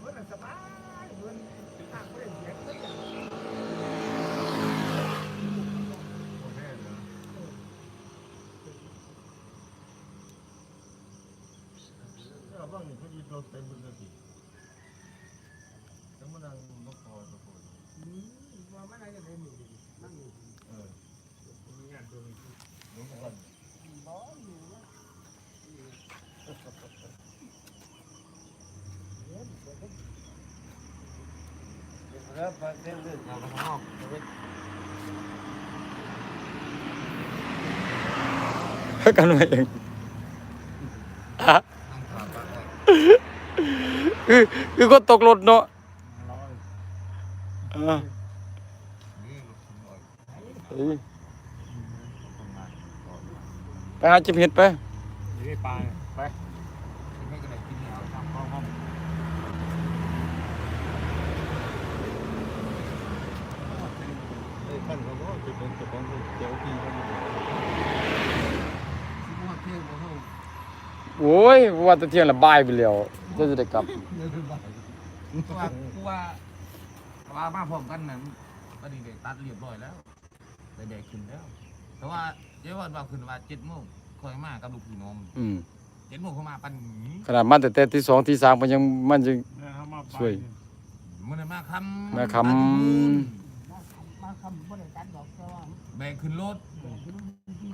เพิ่นนะสบายเพิ่นทางเพิ่นเสียงเพิ่นน่ะโอเคเหรอเนี่ยบ้างนี่เขาดีเราเต็มเป็นนาทีแล้วมันนั่งนกคอตะโกนอืมว่ามันอะไรจะได้มีนั่งอยู่เออมีงานตัวนี้รู้กัน บ่ดี๋ยวเดี๋ยวเดี๋ยว แล้วไปเล่นเล่นเอาไปข้างนอกเอาไปกันมาเองอะคือคือก็ตกรถเนาะร้อยอ่านี่ลูกชิ้นหน่อยเนอนไปหาจิบเห็ดไปไปไปกินให้กันไหนกินเนี่ยเอาทำเข้าห้องไอ้ ขั้นเขาก็จะเป็นจะเป็นเจ้าที่เขาอยู่สิบ่ว่าเที่ยงบ่เฮาโอ้ยว่าแตะเที่ยงละบ่ายไปแล้วจะจะได้กลับเดี๋ยวคือบ่กูว่ากูว่าว่ามาพร้อมกันนั้นตอนนี้ได้ตัดเรียบร้อยแล้วได้แดกขึ้นแล้ว แต่ว่าเดี๋ยววันว่าขึ้นว่าเจ็ดโมงคอยมากับลูกพี่น้องอืมเจ็ดโมงเขามาปันหนีขนาดมาแต่แต่ที่สองที่สามมันยังมันยังเนี่ยเขามาไป ช่วยมื่อนั้นมาคำมาคำปมูลมา คำมาคำบ่ได้ตัดดอกแต่ว่าแบกขึ้นรถ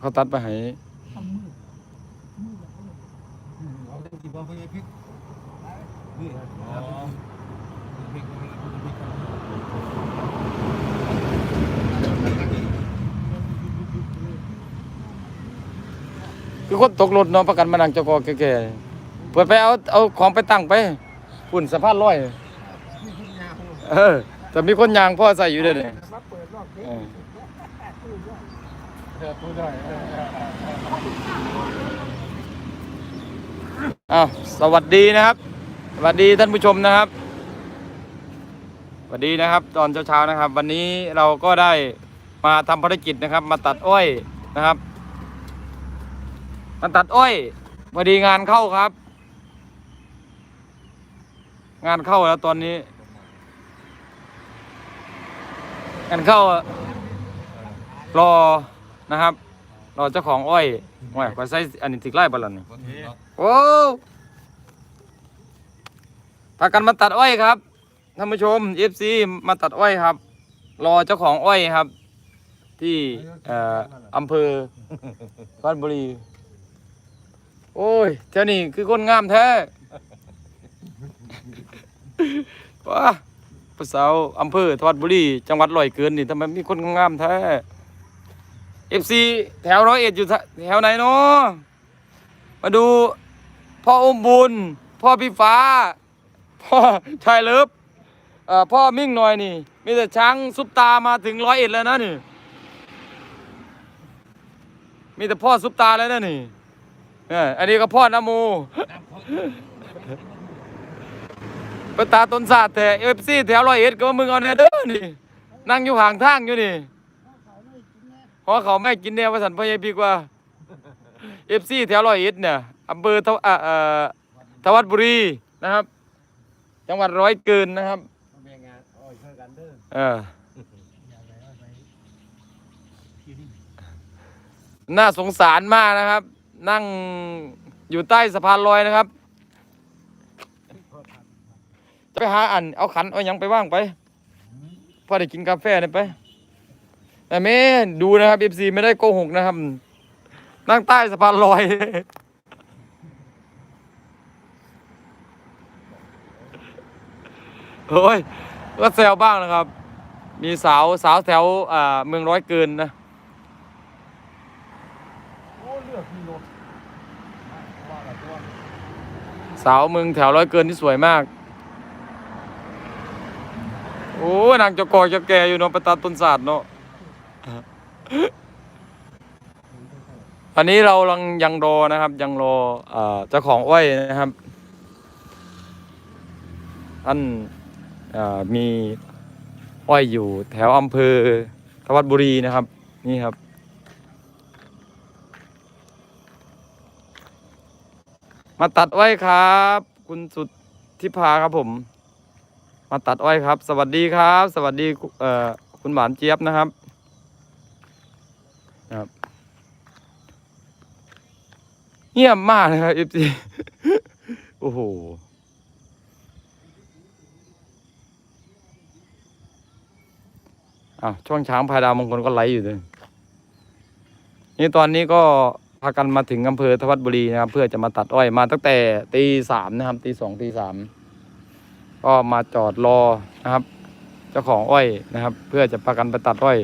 เขาตัดไปให้ทำมือมือแบบนี้เอาได้กี่บอลไปยังพริกนี่อ๋อพริกพริกพริกคือคนตกรถเนาะประกันมานั่งเจ้ากอแก่ๆเปิดไปเอาเอาของไปตั้งไปฝุ่นสะพานลอยมีทุกอย่างเออ แต่มีคนยางพ่อใส่อยู่เด้อเนี่ยมาเปิดรอบเด็กเออเธอพูดได้อ้าวสวัสดีนะครับ สวัสดีท่านผู้ชมนะครับ สวัสดีนะครับ ตอนเช้าๆนะครับ วันนี้เราก็ได้มาทำภารกิจนะครับ มาตัดอ้อยนะครับมาตัดอ้อยพอดีงานเข้าครับ งานเข้าแล้วตอนนี้ งานเข้ารอนะครับรอเจ้าของอ้อยอ้อยก็ใส่อันนี้ติกไล่บอลลันนี่ก็ถือว่าโอ้พากันมาตัดอ้อยครับท่านผู้ชม FC มาตัดอ้อยครับ รอเจ้าของอ้อยครับ ที่อออำเภอบ้านบุรี โอ้ยเท่านี้คือคนงามแท้ว้า ภาษาวอำเภอทวัดบุรีจังหวัดร้อยเกินนี่ทำไมมีคนงามแท้ FC แถวร้อยเอ็ดอยู่แถวไหนเนาะมาดูพ่ออมบุญ พ่อพี่ฟ้า พ่อชายเลิฟพ่อมิ่งหน่อยนี่ มีแต่ช้างซุปตามาถึงร้อยเอ็ดแล้วนะนี่ มีแต่พ่อซุปตาแล้วนะนี่อออันนี้ก็พ่อนโม ปตาต้นศาสตร์แต่เอฟซีแถวร้อยเอ็ดก็ว่ามึงเอาแน่เด้อนี่ นั่งอยู่ห่างทางอยู่นี่เพราะเขาไม่กินแนวว่าสันพ่อใหญ่พีกว่าเอฟซีแถวร้อยเอ็ดเนี่ยอำเภอทวเอ่อทวัดบุรีนะครับ จังหวัดร้อยเกินนะครับแม่งานอ้อยช่วยกันเด้อเออน่าสงสารมากนะครับ นั่งอยู่ใต้สะพานลอยนะครับ จะไปหาอันเอาขันเอายังไปว่างไปพอได้กินกาแฟเนี่ยไปแต่แม่ดูนะครับเอฟซีไม่ได้โกหกนะครับ นั่งใต้สะพานลอย โอ้ย ก็แซวบ้างนะครับ มีสาวสาวแถวอ่าเมืองร้อยเกินนะสาวเมืองแถวร้อยเกินที่สวยมาก อ้นางจะกอเจะแก่อยู่เนาะไปตัดต้นศาสตร์เนาะอันนี้เราลังยังรอนะครับ ยังรอเจ้าของอ้อยนะครับท่านมีอ้อยอยู่แถวอำเภอทวัดบุรีนะครับ นี่ครับ มาตัดอ้อยครับ คุณสุดทิพาครับผม มาตัดอ้อยครับ สวัสดีครับ สวัสดีเอ่อคุณหวานเจี๊ยบนะครับครับ เงียบมากนะครับเอฟซีโอ้โหอ้าวช่วงช้างพายดาวมงคลก็ไลฟ์อยู่เลยนี่ตอนนี้ก็พากันมาถึงอำเภอทวัดบุรีนะครับ เพื่อจะมาตัดอ้อยมาตั้งแต่ตีสามนะครับตีสองตีสาม ก็มาจอดรอนะครับ เจ้าของอ้อยนะครับ เพื่อจะพากันไปตัดอ้อย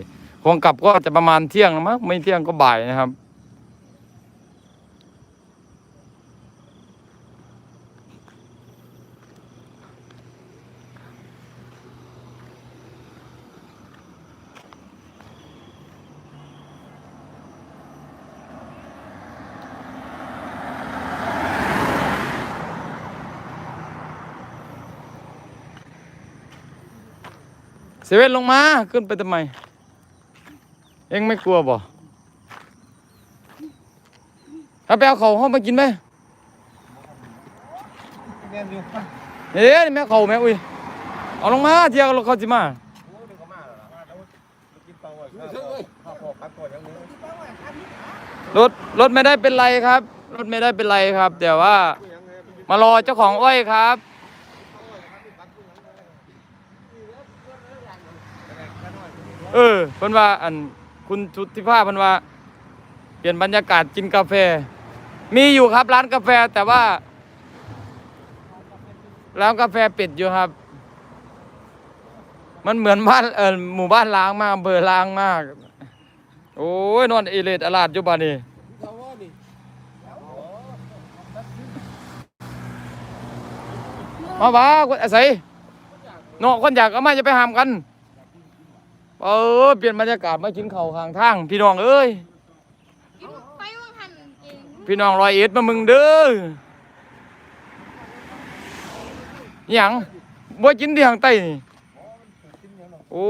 คงกลับก็จะประมาณเที่ยงมั้งไม่เที่ยงก็บ่ายนะครับ เซเว่นลงมาขึ้นไปทำไม เอ็งไม่กลัวบ่ถ้าไปเอาเขาห้องมากินไหมแม่นอยู่เดี๋ยวนี่แม่เขาแม่อุ้ยเอาลงมาเที่ยวเขาจิมาโอ้ดึงก็มาแล้วล่ะกินเปล่าไว้ข้าวพอพักก่อนอย่ารถรถไม่ได้เป็นไรครับ รถไม่ได้เป็นไรครับ แต่ว่ามารอเจ้าของอ้อยครับ เออเพิ่นว่าอันคุณชุติภาพเพิ่นว่า เปลี่ยนบรรยากาศกินกาแฟ มีอยู่ครับร้านกาแฟแต่ว่าร้านกาแฟปิดอยู่ครับ มันเหมือนบ้านเออหมู่บ้านล้างมากอำเภอล้างมาก โอ้ยนอนเอเลดอลาดอยู่บ้านนี่มาบ้าคนอาศัยเนาะคนอยากก็มาจะไปหามกัน เออเปลี่ยนบรรยากาศมากินข้าวข้างทาง พี่น้องเอ้ยกินไปว่างหันเองพี่น้องรอยเอ็ดมามึงเด้อหยังบ่กินที่ทางใต้นี่โอ้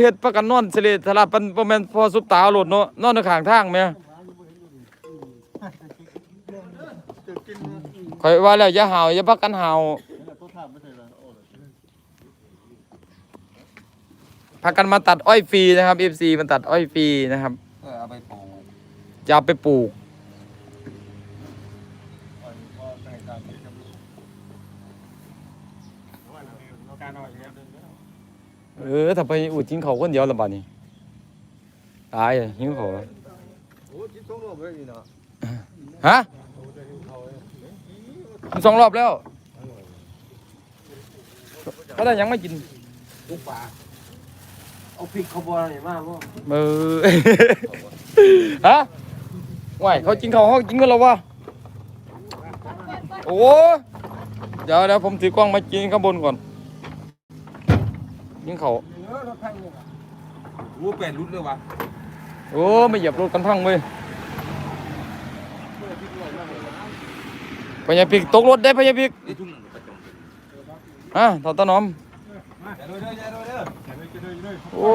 เฮ็ดประกันนอนเสลดสลับปันบ่แม่นพอสุบตาเอาโลดเนาะนอนในข้างทางแม่ข่อยว่าแล้วอย่าห่าวอย่าพักกันห่าว พากันมาตัดอ้อยฟรีนะครับ FC มันตัดอ้อยฟรีนะครับเออเอาไปปลูกจะเอาไปปลูกการเอาอย่างเงี้ยเออถ้าไปอุดกินเขาวคนเดียวละบาดนี้ตายอะหิวเขาวโอ้กินสองรอบเลยนี่เนาะฮะกินสองรอบแล้วก็ได้ยังไม่กิน ลูกปลา เอาพริกเขาบ่อะไรมากบ่เออฮะว่ายเขากินเขาวเขากินกันแล้ววะโอ้เดี๋ยวเดี๋ยวผมถือกล้องมากินข้างบนก่อนกินเขาวรู้เป็นรุ่นเลยวะโอ้ไม่เหยียบรถกันพังเว้ยพญาพิกตกรถได้พญาพิกนี่ทุ่งประจงอะถอดตาหนอมอย่าโดยเด้ออย่าโดยเด้อ โอ้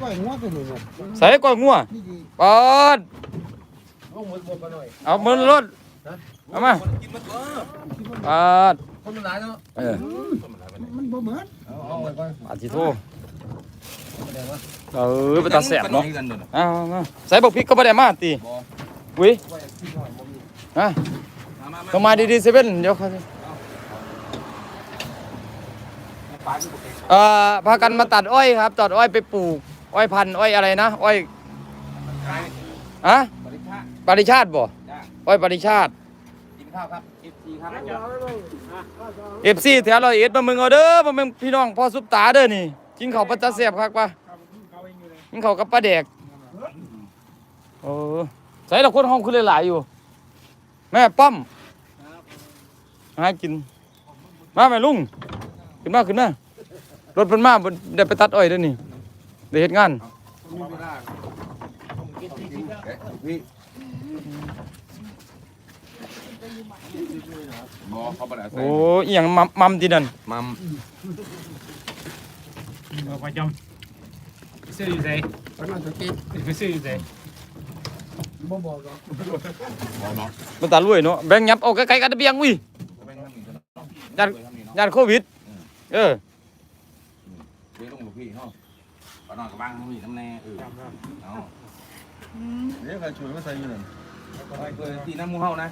ก้อยงัวตัวนี้เนี่ยใส่ก้อยงัวปอดเอามือรถเอามากินมันเออปาดคนมันหลายเนาะเออมันบ่เหมือนอาทิโทเออไปตาแสบเนาะเอาเอาเอาใส่บอกพริกก็ไม่ได้มาตีบ่วิฮะมามาต้องมาดีๆเซเว่นเดี๋ยวเขา ปลาที่บ่ เก่งเอ่อพากันมาตัดอ้อยครับตัดอ้อยไปปลูก อ้อยพันธุ์อ้อยอะไรนะ อ้อยใครอะบริชาปริชาติบ่จ้าอ้อยปริชาติกินข้าวครับ FC ครับเอฟซีแถวร้อยเอ็ดมามึงเอาเด้อมามึงพี่น้องพ่อซุปตาเด้อนี่กินข้าวปัจจาเสียบคักปะกินข้าวกับปลาแดกโอ้ใส่ละคนห้องคือหลายๆอยู่ แม่ป้อมหากิน มาแม่ลุง ขึ้นมาขึ้นมารถเพิ่นมาเพิ่นได้ไปตัดอ้อยเด้อนี่ได้เฮ็ดงานมีเวลานี่บ่เขาบ่ได้ใส่โอ้อีหยังมัมมัมที่นั่นมัมเอาไปจำซื้ออยู่ไสประมาณสักเกตไปซื้ออยู่ไสบ่บอกหรอกบ่เนาะมันตาลุยเนาะแบ่งยับเอาใกล้ๆกันตะเบียงอุ้ยเป็นทางนี้เนาะยันเว้ยทำนี่เนาะยานโควิด เออเว้ยลงลูกพี่เนาะปานอนกับบ้างทำนี่น้ำแน่เออจำได้เอาเดี๋ยวใครช่วยมาใส่อยู่นั่นไปเปิดตีน้ำมูเฮานะ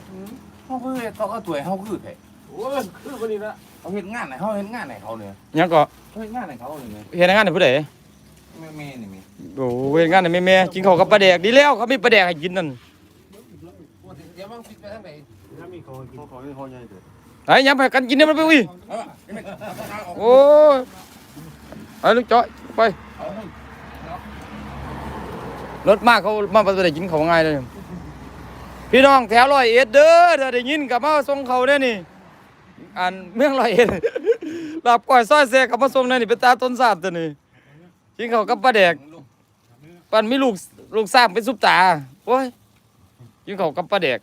เฮาคือเขาก็ตัวเฮาคือแท้โอ้ยคือคนนี้ละเขาเฮ็ดงานไหนเฮาเฮ็ดงานไหนเขาเนี่ยยังก็เขาเฮ็ดงานไหนเขาเนี่ยเฮ็ดงานให้ผู้ใดแม่แม่นี่แม่โอ้เฮ็ดงานให้แม่ๆกินข้าวกับปลาแดกดีแล้วเขามีปลาแดกให้กินนั่นเดี๋ยวมันปิดไปทางไหนถ้ามีเขากินเขาขอให้เขาใหญ่เถอะ ไอ้ยังไปกันกินเนี่ยมันไปอุ้ยเออเดี๋ยวมันเอาออกโอ้ยไอ้ลูกจ้อยไปรถมากเขามาบ่ได้กินเขาวง่ายเลยพี่น้องแถวร้อยเอ็ดเด้อถ้าได้ยินกับมาส่งเขาเด้อนี่อันเมืองร้อยเอ็ดหลาบก้อยซอยแซ่กับมาส่งได้นี่เป็นตาต้นสาบตัวนี้กินเขากับปลาแดกลูกปันมีลูกลูกสร้างเป็นซุปตาโอ้ยกินเขากับปลาแดก